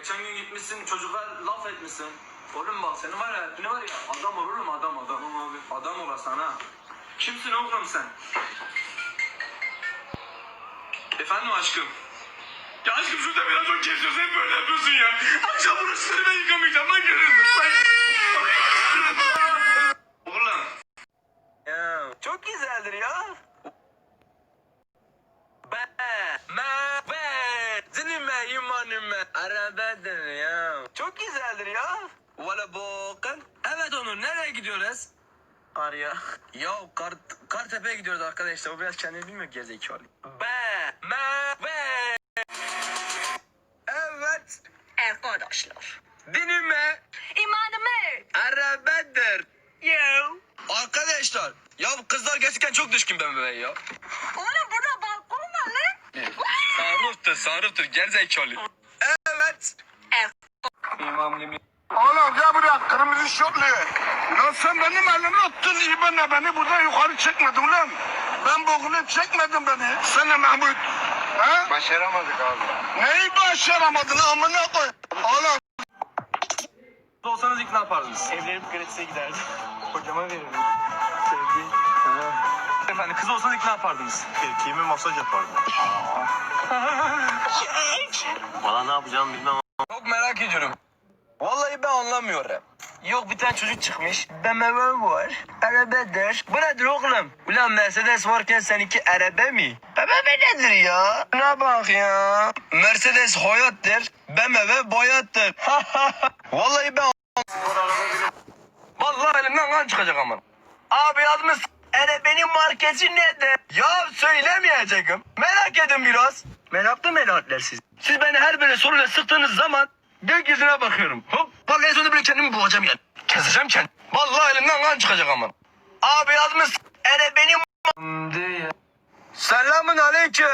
Geçen gün gitmişsin çocuğa laf etmişsin. Oğlum bak senin var ya hepini var ya adam ol oğlum adam adam. Tamam abi. Adam olasın ha. Kimsin oğlum sen? Efendim aşkım. Ya aşkım şurada biraz çok kesiyorsun hep böyle yapıyorsun ya. Akşam burasını ben yıkamayacağım lan görürsün. Oğlum. Ya çok güzeldir ya. Be, me, be, dinime, imanime, arabedir ya. Çok güzeldir ya. Valla bakın. Evet Onur, nereye gidiyoruz? Arya. Ya Kart, Kartepe'ye gidiyoruz arkadaşlar. O biraz kendini bilmiyor gerizekalı. Be, me, be. Evet. Arkadaşlar. Dinime, İmanımı. arabedir. Yo. Arkadaşlar, ya bu kızlar gerçekten çok düşkün ben bebeğe ya. Oğlum burada balkon var lan. Sarıftır, sarıftır, gerizekalı. Evet. İmam Nimi. Oğlum gel buraya kırmızı şortlu. Lan sen benim elimi tuttun iyi bana beni burada yukarı çekmedin lan. Ben bokunu çekmedim beni. De Mahmut. Ha? Başaramadık abi. Neyi başaramadın amına koy. Oğlum olsanız ilk ne yapardınız? Evlenip Gratis'e giderdim. Kocama verirdim. Sevdi. Efendim kız olsanız ilk ne yapardınız? Erkeğime masaj yapardım. Valla ne yapacağımı bilmem Çok merak ediyorum. Vallahi ben anlamıyorum. Yok bir tane çocuk çıkmış. BMW var. Arabedir. Bu nedir oğlum? Ulan Mercedes varken seninki arabe mi? BMW nedir ya? Ne bak ya. Mercedes hayattır. BMW bayattır. Vallahi ben Vallahi elimden kan çıkacak ama. Abi yazmış. Arabenin markası nedir? Ya söylemeyeceğim. Merak edin biraz. Meraklı meraklar siz. Siz beni her böyle soruyla sıktığınız zaman gökyüzüne bakıyorum. Hop bak en sonunda bile kendimi boğacağım yani. Keseceğim kendimi. Vallahi elimden kan çıkacak ama. Abi yazmış. Arabenin Selamun aleyküm.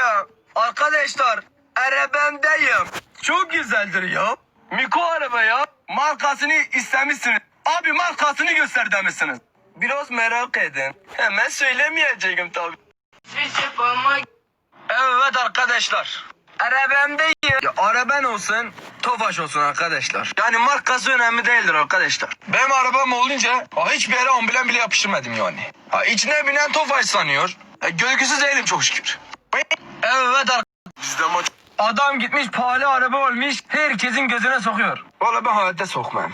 Arkadaşlar arabamdayım. Çok güzeldir ya. Miko araba ya. Markasını istemişsiniz. Abi markasını göster demişsiniz. Biraz merak edin. Hemen söylemeyeceğim tabii. Evet arkadaşlar. Arabamdayım. Ya araban olsun, Tofaş olsun arkadaşlar. Yani markası önemli değildir arkadaşlar. Benim arabam olunca ha, hiçbir yere ambulan bile yapıştırmadım yani. Ha, içine binen Tofaş sanıyor. Ha, gölgüsüz değilim çok şükür. Evet arkadaşlar. Bizde maç Adam gitmiş pahalı araba olmuş herkesin gözüne sokuyor. Valla ben hayatta sokmam.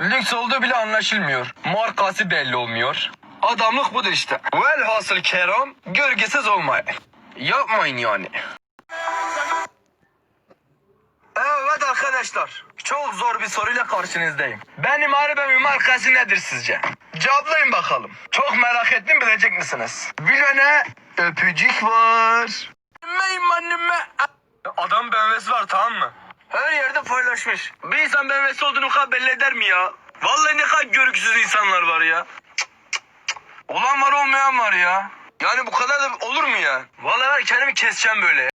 Lüks olduğu bile anlaşılmıyor. Markası belli olmuyor. Adamlık budur işte. Velhasıl keram gölgesiz olmayın. Yapmayın yani. Evet arkadaşlar. Çok zor bir soruyla karşınızdayım. Benim arabamın markası nedir sizce? Cevaplayın bakalım. Çok merak ettim bilecek misiniz? Bilene öpücük var. Adam BMW'si var tamam mı? Her yerde paylaşmış. Bir insan BMW'si olduğunu kadar belli eder mi ya? Vallahi ne kadar görgüsüz insanlar var ya. Cık. Olan var olmayan var ya. Yani bu kadar da olur mu ya? Vallahi ben kendimi keseceğim böyle.